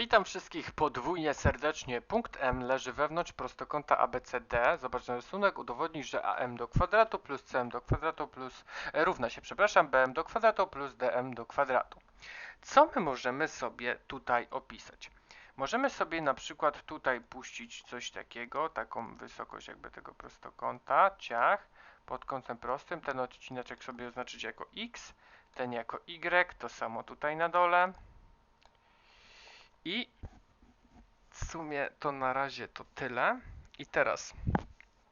Witam wszystkich podwójnie serdecznie. Punkt M leży wewnątrz prostokąta ABCD. Zobacz na rysunek, udowodni, że AM do kwadratu plus CM do kwadratu plus e, równa się, przepraszam, BM do kwadratu plus DM do kwadratu. Co my możemy sobie tutaj opisać? Możemy sobie na przykład tutaj puścić coś takiego, taką wysokość jakby tego prostokąta, ciach, pod kątem prostym. Ten odcineczek sobie oznaczyć jako X, ten jako Y, to samo tutaj na dole. I w sumie to na razie to tyle. I teraz,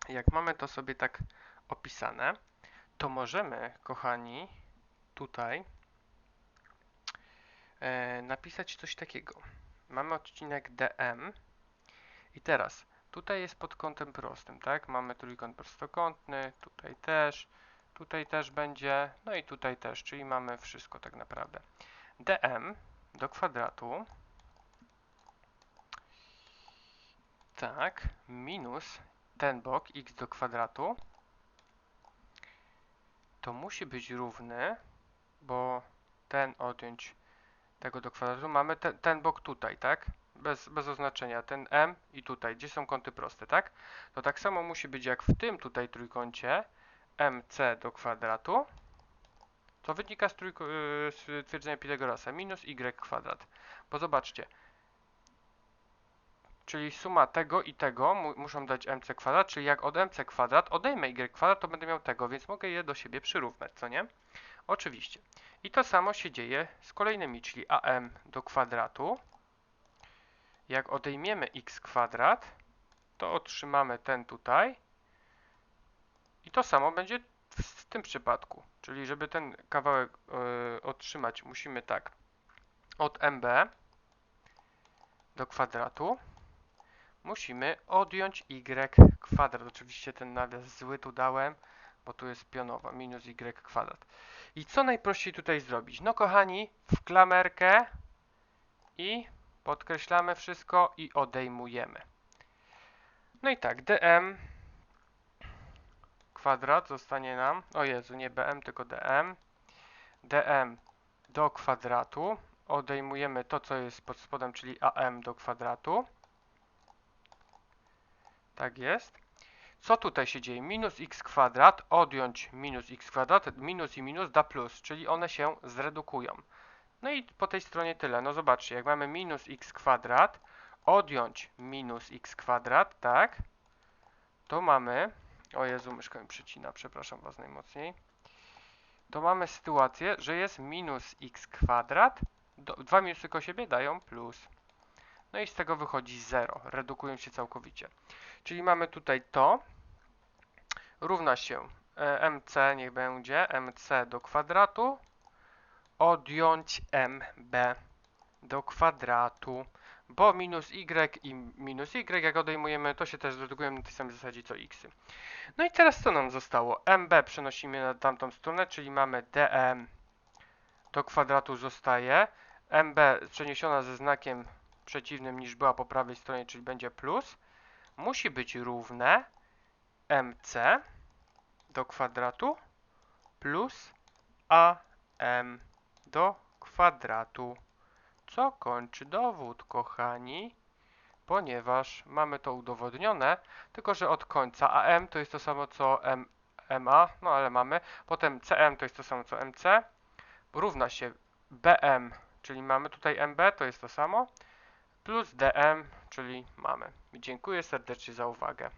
jak mamy to sobie tak opisane, to możemy, kochani, tutaj e, napisać coś takiego. Mamy odcinek DM i teraz tutaj jest pod kątem prostym, tak? Mamy trójkąt prostokątny, tutaj też, tutaj też będzie, no i tutaj też, czyli mamy wszystko tak naprawdę. DM do kwadratu tak, minus ten bok x do kwadratu to musi być równy, bo ten odjąć tego do kwadratu, mamy te, ten bok tutaj, tak? Bez, bez oznaczenia, ten m i tutaj, gdzie są kąty proste, tak? To tak samo musi być jak w tym tutaj trójkącie mc do kwadratu, to wynika z, yy, z twierdzenia Pitagorasa, minus y kwadrat. Bo zobaczcie, czyli suma tego i tego mu muszą dać mc kwadrat, czyli jak od mc kwadrat odejmę y kwadrat, to będę miał tego, więc mogę je do siebie przyrównać, co nie? Oczywiście. I to samo się dzieje z kolejnymi, czyli am do kwadratu. Jak odejmiemy x kwadrat, to otrzymamy ten tutaj. I to samo będzie w tym przypadku. Czyli żeby ten kawałek yy, otrzymać, musimy tak od mb do kwadratu musimy odjąć y kwadrat. Oczywiście ten nawias zły tu dałem, bo tu jest pionowa, minus y kwadrat. I co najprościej tutaj zrobić? No kochani, w klamerkę i podkreślamy wszystko i odejmujemy. No i tak, dm kwadrat zostanie nam, o Jezu, nie bm, tylko dm. dm do kwadratu. Odejmujemy to, co jest pod spodem, czyli am do kwadratu. Tak jest. Co tutaj się dzieje? Minus x kwadrat, odjąć minus x kwadrat, minus i minus da plus, czyli one się zredukują. No i po tej stronie tyle. No zobaczcie, jak mamy minus x kwadrat, odjąć minus x kwadrat, tak, to mamy, o Jezu, myszka mi przycina, przepraszam Was najmocniej, to mamy sytuację, że jest minus x kwadrat, do, dwa minusy tylko siebie dają plus. No i z tego wychodzi 0, redukują się całkowicie. Czyli mamy tutaj to, równa się e, mc, niech będzie, mc do kwadratu, odjąć mb do kwadratu, bo minus y i minus y, jak odejmujemy, to się też zredukują na tej samej zasadzie co x. No i teraz co nam zostało? mb przenosimy na tamtą stronę, czyli mamy dm do kwadratu zostaje, mb przeniesiona ze znakiem przeciwnym niż była po prawej stronie, czyli będzie plus, musi być równe mc do kwadratu plus am do kwadratu. Co kończy dowód, kochani? Ponieważ mamy to udowodnione, tylko że od końca am to jest to samo co m, ma, no ale mamy. Potem cm to jest to samo co mc. Równa się bm, czyli mamy tutaj mb, to jest to samo plus dm, czyli mamy. Dziękuję serdecznie za uwagę.